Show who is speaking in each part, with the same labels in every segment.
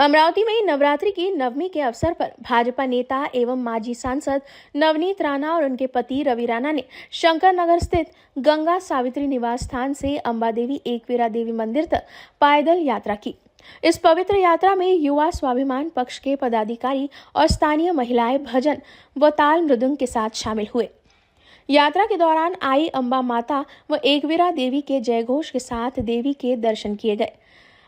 Speaker 1: अमरावती में नवरात्रि की नवमी के अवसर पर भाजपा नेता एवं माजी सांसद नवनीत राणा और उनके पति रवि राणा ने शंकर नगर स्थित गंगा सावित्री निवास स्थान से अंबा देवी एकवीरा देवी मंदिर तक पायदल यात्रा की। इस पवित्र यात्रा में युवा स्वाभिमान पक्ष के पदाधिकारी और स्थानीय महिलाएँ भजन व ताल मृदंग के साथ शामिल हुए। यात्रा के दौरान आई अंबा माता व एकवीरा देवी के जयघोष के साथ देवी के दर्शन किए गए।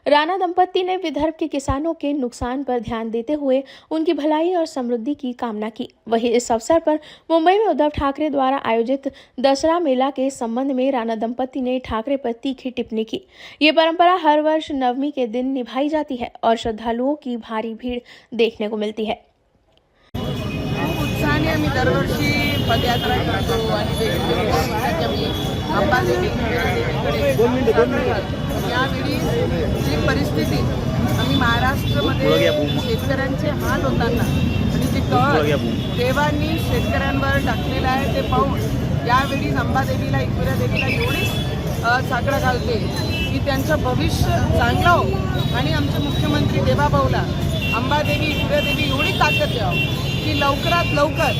Speaker 1: राणा दंपत्ति ने विदर्भ के किसानों के नुकसान पर ध्यान देते हुए उनकी भलाई और समृद्धि की कामना की। वहीं इस अवसर पर मुंबई में उद्धव ठाकरे द्वारा आयोजित दसरा मेला के संबंध में राणा दंपत्ति ने ठाकरे पर तीखी टिप्पणी की। ये परंपरा हर वर्ष नवमी के दिन निभाई जाती है और श्रद्धालुओं की भारी भीड़ देखने को मिलती है।
Speaker 2: उत्साहाने आम्ही दरवर्षी पदयात्रा करतो आणि वेगवेगळ्या ठिकाणी आम्ही अंबादेवी देवीकडे परिस्थिती. आम्ही महाराष्ट्रामध्ये शेतकऱ्यांचे हाल होताना आणि जे कळ देवांनी शेतकऱ्यांवर टाकलेलं आहे ते पाहून यावेळी अंबादेवीला एकविरा देवीला एवढीच साकडं घालते की त्यांचं भविष्य चांगलं हो आणि आमचे मुख्यमंत्री देवाभाऊला अंबादेवी एकविरा देवी एवढी ताकद द्यावं की लवकरात लवकर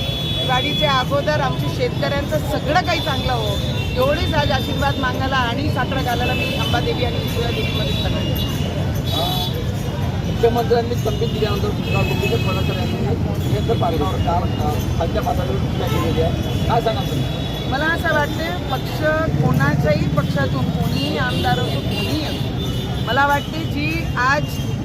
Speaker 2: गाडीच्या अगोदर आमच्या शेतकऱ्यांचं सगळं काही चांगलं हो. एवढेच आज आशीर्वाद मागायला आणि साकडं घालायला मी अंबादेवी आणि एकविरा देवीमध्ये सगळं
Speaker 3: मुख्यमंत्र्यांनी तब्येत दिल्यानंतर सुद्धा मुख्य फडणवीस यांनी केंद्र पातळीवर काल खालच्या पातळीवर टीका केलेली आहे. काय सांगा तुम्ही?
Speaker 2: मला असं वाटते पक्ष कोणाच्याही पक्षातून कोणीही आमदार असो कोणीही असो मला वाटते जी आज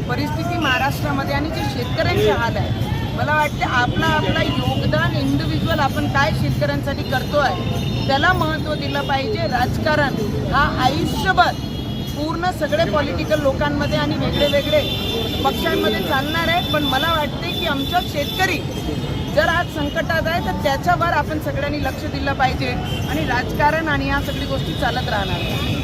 Speaker 2: परिस्थिती महाराष्ट्रामध्ये आणि जे शेतकऱ्यांचे हाल आहे मला वाटते आपला आपला योगदान इंडिव्हिज्युअल आपण काय शेतकऱ्यांसाठी करतो आहे त्याला महत्त्व दिलं पाहिजे. राजकारण हा आयुष्यभर पूर्ण सगळे पॉलिटिकल लोकांमध्ये आणि वेगळे वेगळे पक्षांमध्ये चालणार आहेत. पण मला वाटते की आमच्या शेतकरी जर आज संकटात आहे तर त्याच्यावर आपण सगळ्यांनी लक्ष दिलं पाहिजे आणि राजकारण आणि या सगळी गोष्टी चालत राहणार.